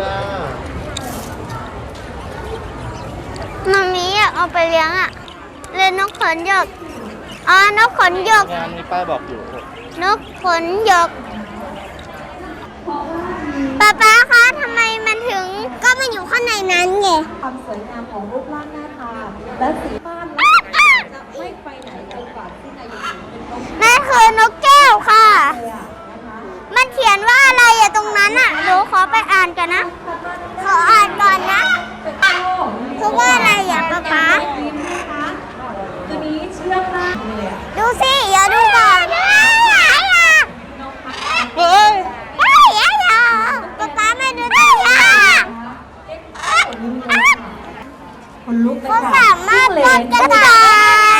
จ้ามามีอยากเอาไปเลี้ยงอะเรียนนกขนหยกอ๋อนกขนหยกงานมีป้ายบอกอยู่นกขนหยกป๊าป๊าคะทำไมมันถึงก็มันอยู่ข้างในนั้นไงความสวยงามของรูปร่างหน้าตาและสีบ้านนะคะจะไม่ไปไหนจนกว่าที่นายหญิงเป็นนกนั่นคือนกแก้วค่ะ เลยอะนะคะ มันเขียนว่าอะไรอะตรงนั้นอะหนูขอไปอ่านกันนะ ขออ่านก่อนนะเป็นโต้คือว่าอะไรอะป๊าป๊า ยิ้มนะคะตัวนี้เชื่องมากเลยอะ ดูสิอย่าดูก่อน เฮ้ย เฮ้ยอย่าอย่าป๊าป๊าไม่ดูตัวอย่าง คนลุกเลย เขา ค่ะ สามารถป้อนกระต่า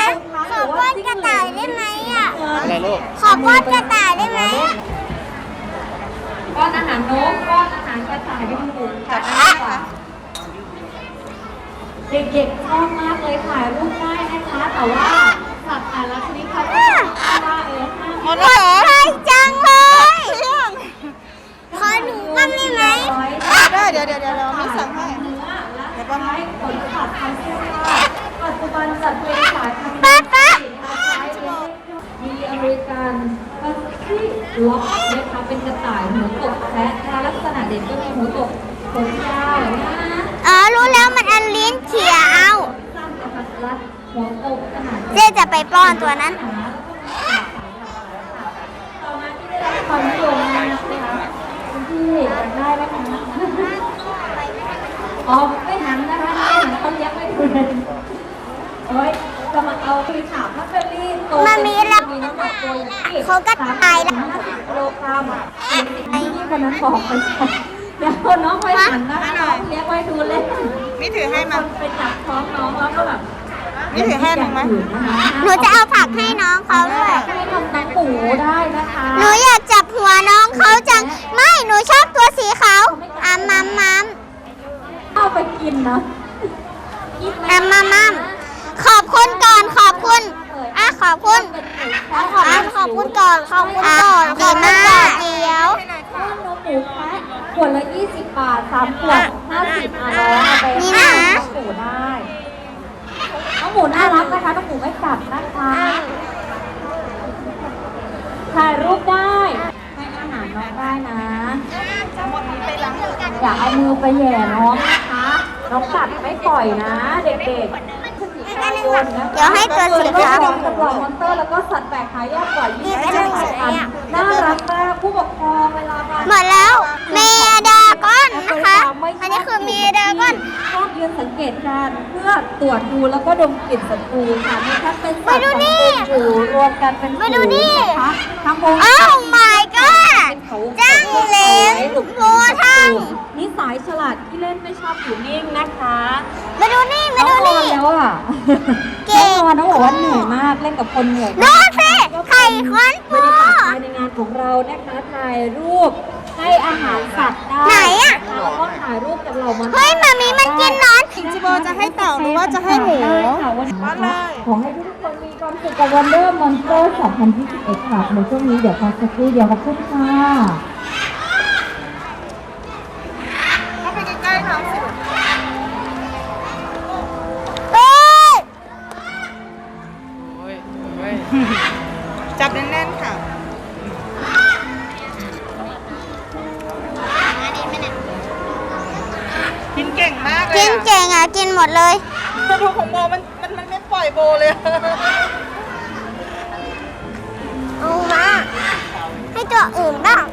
ยขอป้อนกระต่ายได้ไหมอะ อะไรลูก ขอป้อนกระต่ายได้ไหม ป้อนอาหารนกป้อนอาหารกระต่ายด้วยมือจับได้ค่ะเด็กๆชอบมากเลยถ่ายรูปได้นะคะ แต่ว่าสัตว์แต่ละชนิดเขาก็จะบอกว่าเออห้ามหมดแล้วเหรอใช่จังเลยขอหนูบ้างได้ไหมได้เดี๋ยวเดี๋ยวเดี๋ยวเราไม่สั่งให้เนื้อและใช้ขนสัตว์ทำเสื้อผ้าปัจจุบันจัดเป็นสายพันธุ์ป๊าป๊ามีอเมริกันพัสซี่ล็อกนะคะเป็นกระต่ายหัวกแพะนะคะลักษณะเด่นก็มีหัวกบขนยาวนะคะอ๋อรู้แล้วมันอันลิ้นเขียว เจ๊จะไปป้อนตัวนั้นต่อมาที่ได้รับความนิยมมากนะคะคุณพี่อยากได้ไหมคะอ๋อไม่หันนะคะไม่หันเขาเลี้ยงไม่ดูเลยโอ้ยจะมาเอาไปถามถ้าเป็นรีดโตมันมีแล้วมีน้ำหนักตัวอยู่ที่เขาก็ตายแล้วห้าสิบกิโลกรัมไอ้ที่คนนั้นบอกไปใช่เดี๋ยวน้องไปหันนะคะน้องเลี้ยงไว้ดูเล่นนี่ถือให้มันไปจับท้องน้องแล้วก็แบบ นี่ถือให้มันไหมหนูจะเอาผักให้น้องเขาด้วยให้ทำน้ำปูได้นะคะหนูอยากจับหัวน้องเขาจัง ไม่หนูชอบตัวสีขาวอามัมมัมเอาไปกินนะกินอามัมมัมขอบคุณก่อนขอบคุณอะขอบคุณอะขอบคุณก่อนขอบคุณก่อนดีมากเดี๋ยวข้าวนมหมูแพะขวดละ 20 บาท3ขวด50อะน้องเอาไปนี่ให้นะน้องหมูได้น้ องหมูน่ารักนะคะน้องหมูไม่กัดนะคะถ่ายรูปได้ให้อาหารน้องได้นะอย่าเอามือไปแหย่น้องนะคะน้องกัดไม่ปล่อยนะ เด็กๆพฤศจิกายนนะคะเดี๋ยวให้ตัวสีขาวจำลองมอนเตอร์แล้วก็สัตว์แปลกหายากกว่ายี่สิบอันน่ารักมากผู้ปกครองเวลามาหมดแล้วเมดากอ นนะคะ อันนี้คือเมดากอนชอบยืนสังเกตการณ์เพื่อตรวจดูแล้วก็ดมกลิ่นศัตรูค่ะมีทั้งเป็นสัตว์มาดูของนี่เป็นอยู่รวมกันเป็นมาดูนี่ฝูงนะคะทั้งวงโอ้ my god จังเหลนโบทังนิสัยฉลาดที่เล่นไม่ชอบอยู่นิ่งนะคะมาดูนี่มาน้องดูนอนนี่แล้วอะเก่น้องงนอนน้องบอกว่าเหนื่อยมากเล่นกับคนเหนื่อยดูสิไข่คอนบรปูรยากาศภายในงานของเรานะคะถ่ายรูปให้อาหารสัตว์ สุขกับวันเดอร์มอนสเตอร์2021ค่ะในช่วงนี้เดี๋ยวพักสักครู่เดียวขอบคุณค่ะเข้าไปใกล้ๆน้องสิเอ้ยจับแน่นๆค่ะ กินเก่งมากเลยกินอะเก่งอะ กินหมดเลย แต่ดูของโบมันมันมันไม่ปล่อยโบเลยเอา ให้ตั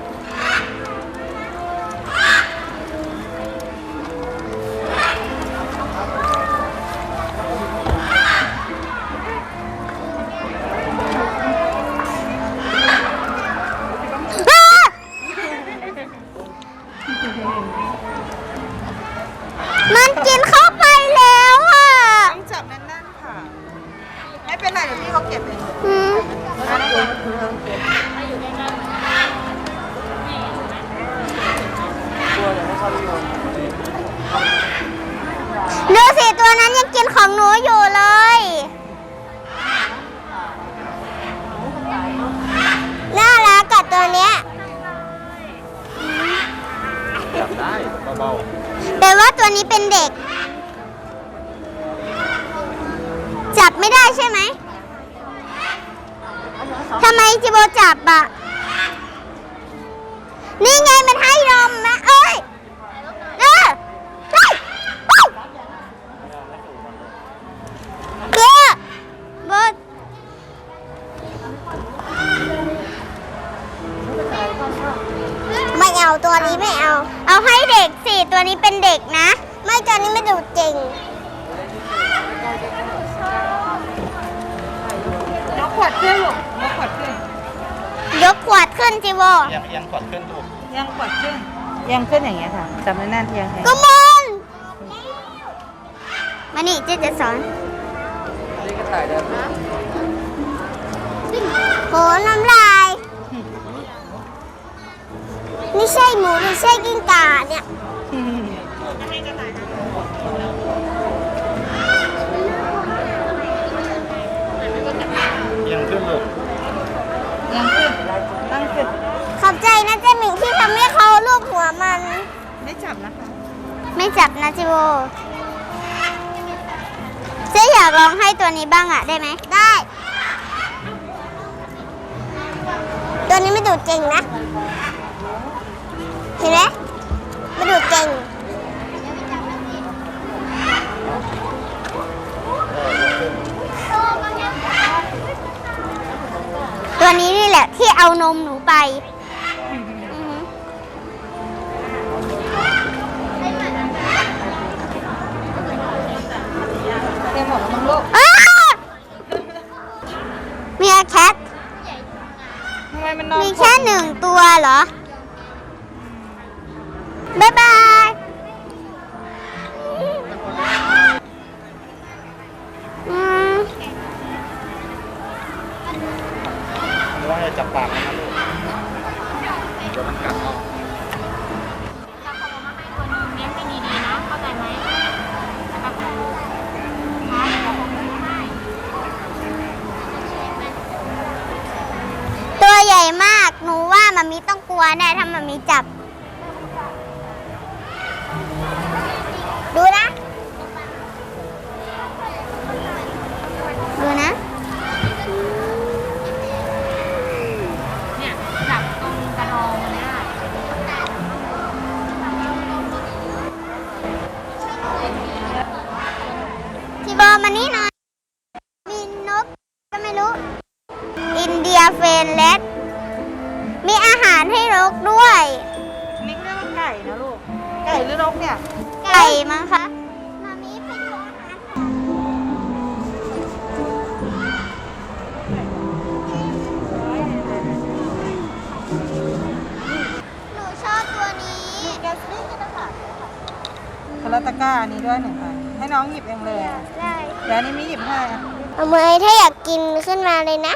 ของหนูอยู่เลย น่ารักกับตัวเนี้ย จับได้เบาแต่ว่าตัวนี้เป็นเด็ก จับไม่ได้ใช่ไหมทำไมจิโบจับอะนี่ไงมันให้นมนะ ตัวนี้ไม่เอา เอาให้เด็กสิตัวนี้เป็นเด็กนะ ไม่ตัวนี้ไม่ดูจริงยกขวดขึ้นลูกยกขวดขึ้น ยกขวดขึ้นจิโบเอียงเอียงขวดขึ้นลูกยังขวดขึ้น ยังขึ้นอย่างเงี้ยค่ะจำไว้แน่นยังไงกุมอนมานี่เจ๊จะสอน นี่ก็ถ่ายได้ โหน้ำลาย ไม่ ใช่หมูไม่ใช่กิ้งก่าเนี่ยเอียงขึ้นลูกยังขึ้นตั้งขึ้นขอบใจนะเจ๊หมิงที่ทำให้เขาลูบหัวมัน ไม่จับนะคะ ไม่จับนะจิโบเจ๊อยากลองให้ตัวนี้บ้างอะได้ไหมได้ ตัวนี้ไม่ดูดจริงนะเห็นไหมไม่ดูดจริงตัวนี้นี่แหละที่เอานมหนูไปอือหือเต็มหมดแล้วมั้งลูกอ้ามีแคททำไมมันนอนมีแค่หนึ่งตัวเหรอ บ๊ายบาย อืมว่าจะจับปากมันนะลูกเดี๋ยวมันกัดเอาตัวใหญ่มาก หนูว่ามันมีต้องกลัวแน่ถ้ามันมีจับ อินเดียเฟนเลสมีอาหารให้นกด้วยนี่เรียกว่าไก่นะลูก ไก่หรือนกเนี่ย ไก่มั้งคะมามีไปดูอาหารของหนูชอบตัวนี้ แกสซี่กันนะคะคาราตะกร้าอันนี้ด้วยหนึ่งใบให้น้องหยิบเองเลย ได้ เดี๋ยวอันนี้มีหยิบให้อะ เอามือถ้าอยากกินขึ้นมาเลยนะ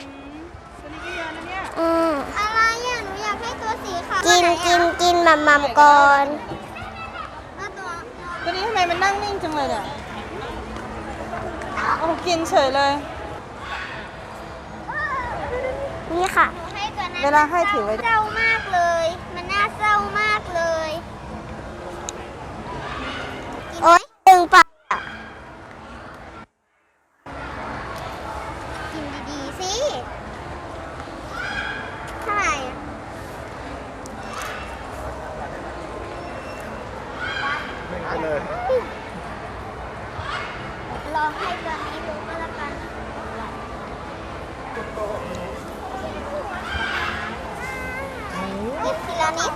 ตัวนี้ก็เยอะนะเนี่ยอืมอะไรอะหนูอยากให้ตัวสีขาวกินกินกินมัมมัมก่อนแล้วตัวตัวนี้ทำไมมันนั่งนิ่งจังเลยเนี่ยโอ้กินเฉยเลย นี่ค่ะเวลาให้ถือไว้ เศร้ามากเลย มันน่าเศร้ามากเลย โอ๊ยดึงปากกินดีๆสิเท่าไหร่อะ ไปเลย ล องให้ตัวนี้ดูก็แล้วกันหยิบทีละนิด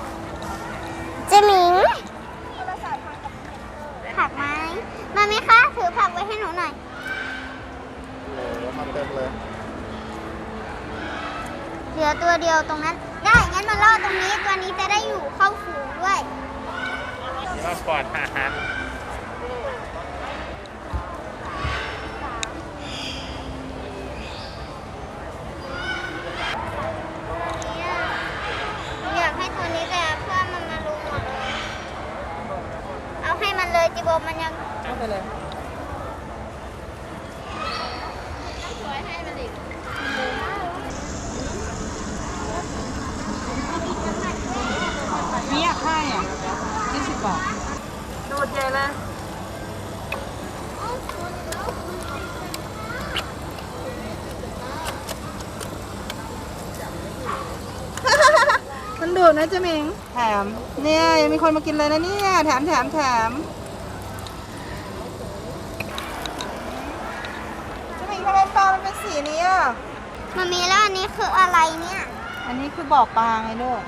เจหมิงผักไหมมาไหมคะ ถือผักไว้ให้หนูหน่อยโอ้โหมาเต็มเลยเหลือตัวเดียวตรงนั้น ได้งั้นมาล่อตรงนี้ตัวนี้จะได้อยู่เข้าฝูงด้วยรอบกอดอาหาร อยากให้ตัวนี้แต่เพื่อนมันมารุมหมดเลย เอาให้มันเลยจิโบมันยัง เอาไปเลย ไม่อยากให้อะยี่สิบบาทมามันดูดนะเจมิงแถม เนี่ยยังมีคนมากินเลยนะเนี่ย แถมแถมแถมเจ มิงทำไมปลามันเป็นสีนี้อะมันมีแล้วอันนี้คืออะไรเนี่ยอันนี้คือบ่อปลาไงลูก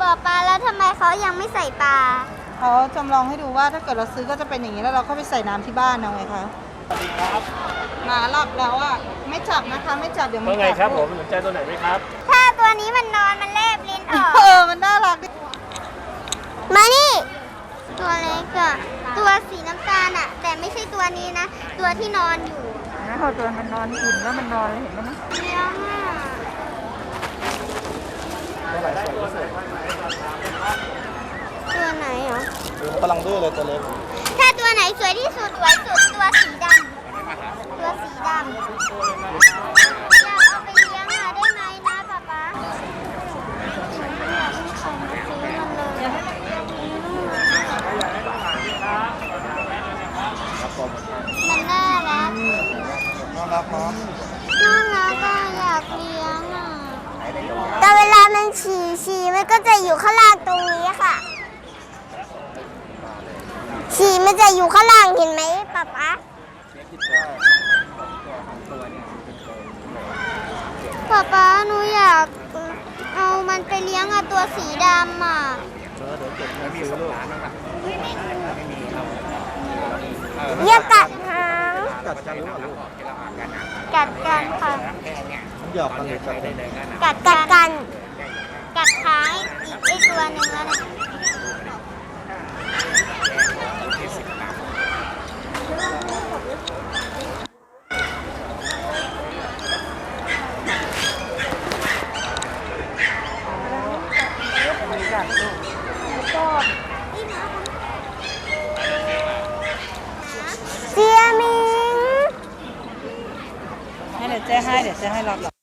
บ่อปลาแล้วทำไมเขายังไม่ใส่ปลาเขาจำลองให้ดูว่าถ้าเกิดเราซื้อก็จะเป็นอย่างนี้แล้วเราก็ไปใส่น้ำที่บ้านเอาไงคะสวัสดีครับหมาหลับแล้วอะไม่จับนะคะไม่จับเดี๋ยวมันว่าไงครับกัดผลูมกสนใจตัวไหนไหมครับ ถ้าตัวนี้มันนอนมันแลบลิ้นออก เออมันน่ารักดิมานี่ ตัวเล็กอะตัวสีน้ำตาลอะแต่ไม่ใช่ตัวนี้นะ ตัวที่นอนอยู่ นะพอตัวมันนอนอิ่มแล้วมันนอนเลยเห็นไหมนะเลี้ยงอะตัวไหนสวยที่สุดตัวไหนเหรอดูกำลังดื้อเลยตัวเล็กถ้าตัวไหนสวยที่สุดสวยสุดตัวสีดำตัวสีดำอยากเอาไปเลี้ยงอะได้ไหมนะป๊าป๊าอยากให้ใครมาซื้อมันเลย ครับผม มันน่ารัก น่ารักเนาะ น่ารักอะอยากเลี้ยงอะแต่เวลามันฉี่ฉี่มันก็จะอยู่ข้างล่าง ตรงนี้ค่ะ ฉี่มันจะอยู่ข้างล่างเห็นไหมป๊าป๊าป๊าป๊าหนูอยากเอามันไปเลี้ยงอะตัวสีดำอะเออเดี๋ยวเก็บเงินซื้อลูกเยี่ยกัดหางกัดจังลูกลูกกัดกันค่ะมันหยอกกันเลยจังเลยกัดกัดกันกัดท้ายอีกไอ ตัวหนึ่งแล้วนะเจียมิง ให้เดี๋ยวเจ๊ให้เดี๋ยวเจ๊ให้รับ